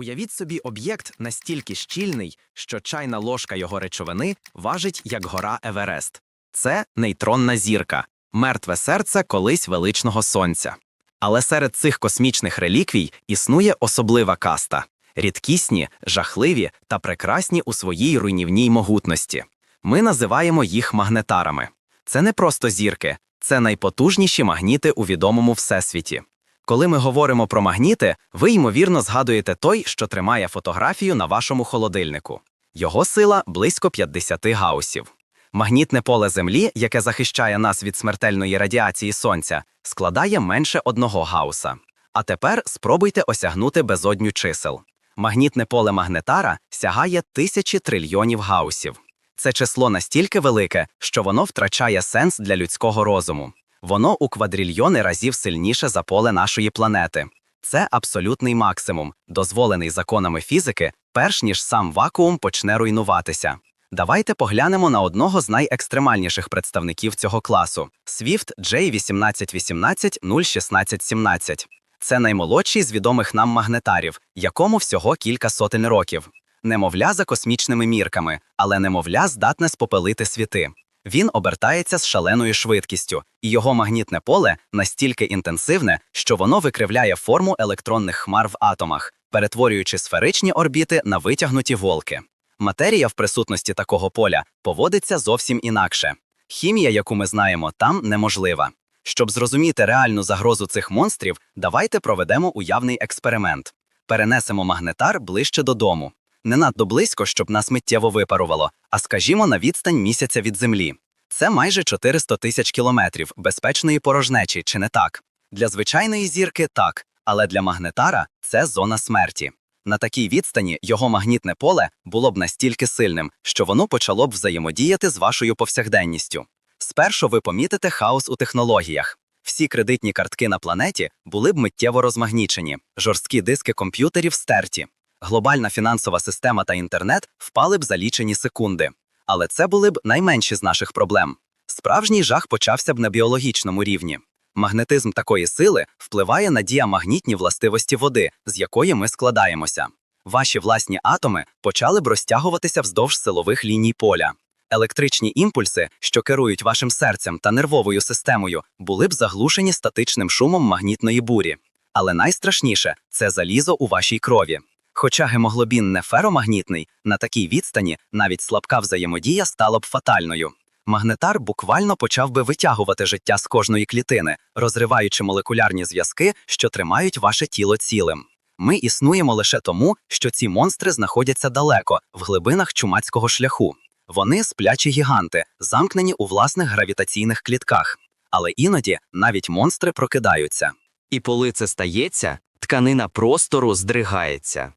Уявіть собі об'єкт настільки щільний, що чайна ложка його речовини важить як гора Еверест. Це нейтронна зірка, мертве серце колись величного сонця. Але серед цих космічних реліквій існує особлива каста рідкісні, жахливі та прекрасні у своїй руйнівній могутності. Ми називаємо їх магнетарами. Це не просто зірки, це найпотужніші магніти у відомому всесвіті. Коли ми говоримо про магніти, ви ймовірно згадуєте той, що тримає фотографію на вашому холодильнику. Його сила близько 50 гаусів. Магнітне поле Землі, яке захищає нас від смертельної радіації сонця, складає менше одного гауса. А тепер спробуйте осягнути безодню чисел. Магнітне поле магнетара сягає тисячі трильйонів гаусів. Це число настільки велике, що воно втрачає сенс для людського розуму. Воно у квадрильйони разів сильніше за поле нашої планети. Це абсолютний максимум, дозволений законами фізики, перш ніж сам вакуум почне руйнуватися. Давайте поглянемо на одного з найекстремальніших представників цього класу Swift J1818-01617. Це наймолодший з відомих нам магнетарів, якому всього кілька сотень років. Немовля за космічними мірками, але немовля здатне спопелити світи. Він обертається з шаленою швидкістю, і його магнітне поле настільки інтенсивне, що воно викривляє форму електронних хмар в атомах, перетворюючи сферичні орбіти на витягнуті волки. Матерія в присутності такого поля поводиться зовсім інакше. Хімія, яку ми знаємо, там неможлива. Щоб зрозуміти реальну загрозу цих монстрів, давайте проведемо уявний експеримент. Перенесемо магнетар ближче додому. Не надто близько, щоб нас миттєво випарувало, а скажімо, на відстань місяця від землі. Це майже 400 тисяч кілометрів безпечної порожнечі, чи не так? Для звичайної зірки так, але для магнетара це зона смерті. На такій відстані його магнітне поле було б настільки сильним, що воно почало б взаємодіяти з вашою повсякденністю. Спершу ви помітите хаос у технологіях. Всі кредитні картки на планеті були б миттєво розмагнічені, жорсткі диски комп'ютерів стерті. Глобальна фінансова система та інтернет впали б за лічені секунди. Але це були б найменші з наших проблем. Справжній жах почався б на біологічному рівні. Магнетизм такої сили впливає на діамагнітні властивості води, з якої ми складаємося. Ваші власні атоми почали б розтягуватися вздовж силових ліній поля. Електричні імпульси, що керують вашим серцем та нервовою системою, були б заглушені статичним шумом магнітної бурі. Але найстрашніше це залізо у вашій крові. Хоча гемоглобін не феромагнітний, на такій відстані навіть слабка взаємодія стала б фатальною. Магнетар буквально почав би витягувати життя з кожної клітини, розриваючи молекулярні зв'язки, що тримають ваше тіло цілим. Ми існуємо лише тому, що ці монстри знаходяться далеко, в глибинах чумацького шляху. Вони сплячі гіганти, замкнені у власних гравітаційних клітках. Але іноді навіть монстри прокидаються. І коли це стається, тканина простору здригається.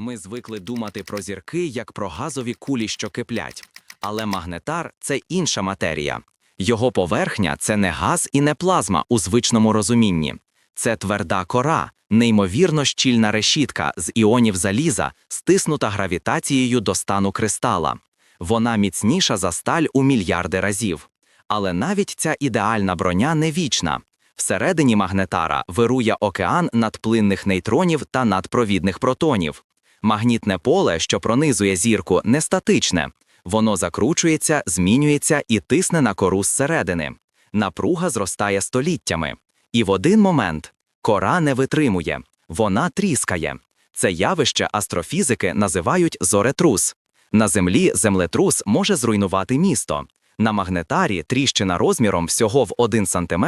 Ми звикли думати про зірки як про газові кулі, що киплять. Але магнетар це інша матерія. Його поверхня це не газ і не плазма у звичному розумінні. Це тверда кора, неймовірно щільна решітка з іонів заліза, стиснута гравітацією до стану кристала. Вона міцніша за сталь у мільярди разів. Але навіть ця ідеальна броня не вічна. Всередині магнетара вирує океан надплинних нейтронів та надпровідних протонів. Магнітне поле, що пронизує зірку, не статичне. Воно закручується, змінюється і тисне на кору зсередини. Напруга зростає століттями. І в один момент кора не витримує, вона тріскає. Це явище астрофізики називають зоретрус. На землі землетрус може зруйнувати місто. На магнетарі тріщина розміром всього в 1 см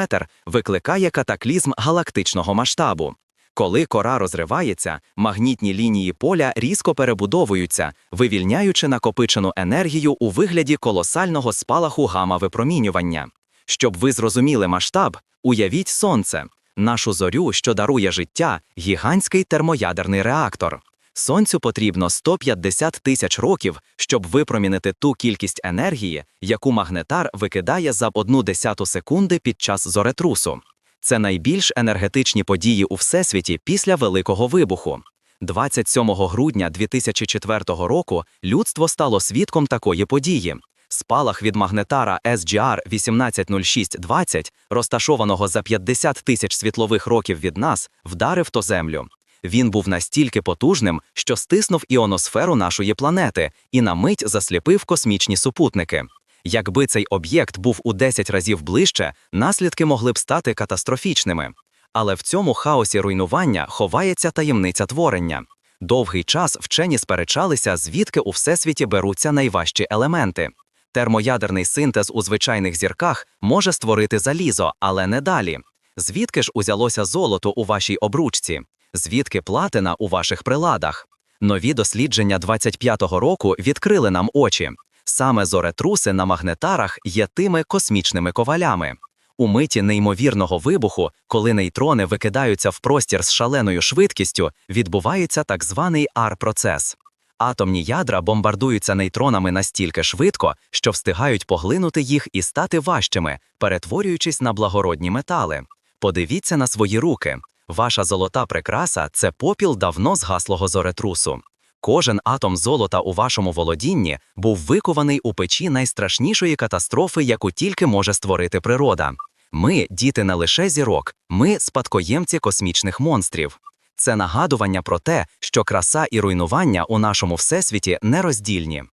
викликає катаклізм галактичного масштабу. Коли кора розривається, магнітні лінії поля різко перебудовуються, вивільняючи накопичену енергію у вигляді колосального спалаху гама-випромінювання. Щоб ви зрозуміли масштаб, уявіть сонце, нашу зорю, що дарує життя, гігантський термоядерний реактор. Сонцю потрібно 150 тисяч років, щоб випромінити ту кількість енергії, яку магнетар викидає за одну десяту секунди під час зоретрусу. Це найбільш енергетичні події у всесвіті після Великого вибуху. 27 грудня 2004 року людство стало свідком такої події. Спалах від магнетара SGR 180620, розташованого за 50 тисяч світлових років від нас, вдарив то землю. Він був настільки потужним, що стиснув іоносферу нашої планети і на мить засліпив космічні супутники. Якби цей об'єкт був у 10 разів ближче, наслідки могли б стати катастрофічними. Але в цьому хаосі руйнування ховається таємниця творення. Довгий час вчені сперечалися, звідки у всесвіті беруться найважчі елементи. Термоядерний синтез у звичайних зірках може створити залізо, але не далі. Звідки ж узялося золото у вашій обручці? Звідки платина у ваших приладах? Нові дослідження 25-го року відкрили нам очі. Саме зоретруси на магнетарах є тими космічними ковалями. У миті неймовірного вибуху, коли нейтрони викидаються в простір з шаленою швидкістю, відбувається так званий ар-процес. Атомні ядра бомбардуються нейтронами настільки швидко, що встигають поглинути їх і стати важчими, перетворюючись на благородні метали. Подивіться на свої руки. Ваша золота прикраса це попіл давно згаслого зоретрусу. Кожен атом золота у вашому володінні був викований у печі найстрашнішої катастрофи, яку тільки може створити природа. Ми діти не лише зірок, ми спадкоємці космічних монстрів. Це нагадування про те, що краса і руйнування у нашому всесвіті нероздільні.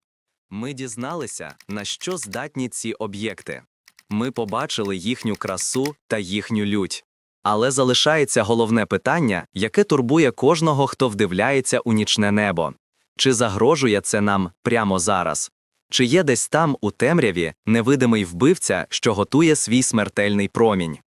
Ми дізналися, на що здатні ці об'єкти. Ми побачили їхню красу та їхню лють. Але залишається головне питання, яке турбує кожного, хто вдивляється у нічне небо. Чи загрожує це нам прямо зараз? Чи є десь там, у темряві, невидимий вбивця, що готує свій смертельний промінь?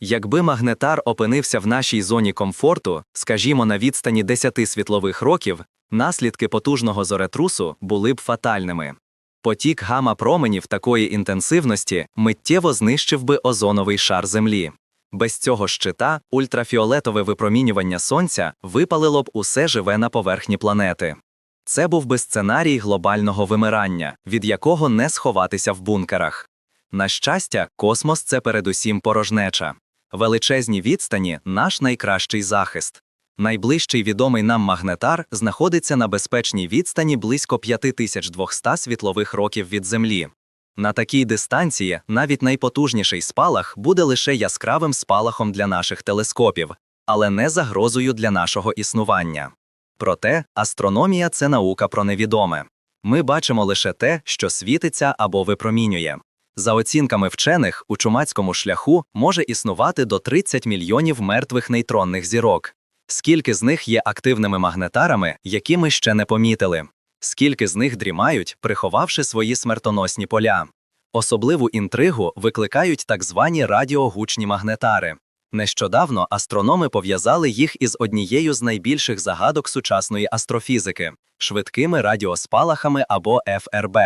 Якби магнетар опинився в нашій зоні комфорту, скажімо, на відстані 10 світлових років, наслідки потужного зоретрусу були б фатальними. Потік гама-променів такої інтенсивності миттєво знищив би озоновий шар Землі. Без цього щита ультрафіолетове випромінювання сонця випалило б усе живе на поверхні планети. Це був би сценарій глобального вимирання, від якого не сховатися в бункерах. На щастя, космос це передусім порожнеча. Величезні відстані наш найкращий захист. Найближчий відомий нам магнетар знаходиться на безпечній відстані близько 5200 світлових років від Землі. На такій дистанції навіть найпотужніший спалах буде лише яскравим спалахом для наших телескопів, але не загрозою для нашого існування. Проте астрономія це наука про невідоме. Ми бачимо лише те, що світиться або випромінює. За оцінками вчених, у чумацькому шляху може існувати до 30 мільйонів мертвих нейтронних зірок. Скільки з них є активними магнетарами, які ми ще не помітили? Скільки з них дрімають, приховавши свої смертоносні поля? Особливу інтригу викликають так звані радіогучні магнетари. Нещодавно астрономи пов'язали їх із однією з найбільших загадок сучасної астрофізики швидкими радіоспалахами або ФРБ.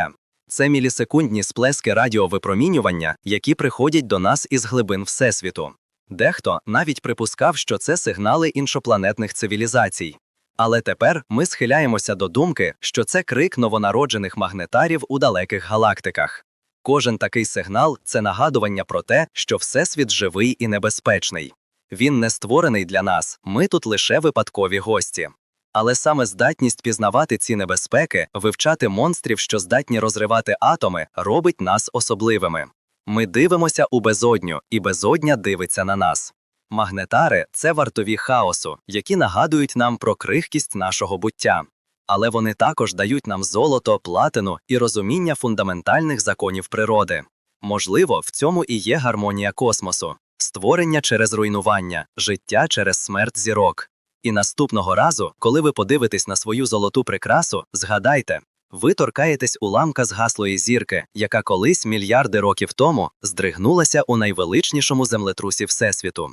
Це мілісекундні сплески радіовипромінювання, які приходять до нас із глибин Всесвіту. Дехто навіть припускав, що це сигнали іншопланетних цивілізацій. Але тепер ми схиляємося до думки, що це крик новонароджених магнетарів у далеких галактиках. Кожен такий сигнал це нагадування про те, що Всесвіт живий і небезпечний. Він не створений для нас, ми тут лише випадкові гості. Але саме здатність пізнавати ці небезпеки, вивчати монстрів, що здатні розривати атоми, робить нас особливими. Ми дивимося у безодню, і безодня дивиться на нас. Магнетари це вартові хаосу, які нагадують нам про крихкість нашого буття. Але вони також дають нам золото, платину і розуміння фундаментальних законів природи. Можливо, в цьому і є гармонія космосу, створення через руйнування, життя через смерть зірок. І наступного разу, коли ви подивитесь на свою золоту прикрасу, згадайте, ви торкаєтесь уламка згаслої зірки, яка колись мільярди років тому здригнулася у найвеличнішому землетрусі Всесвіту.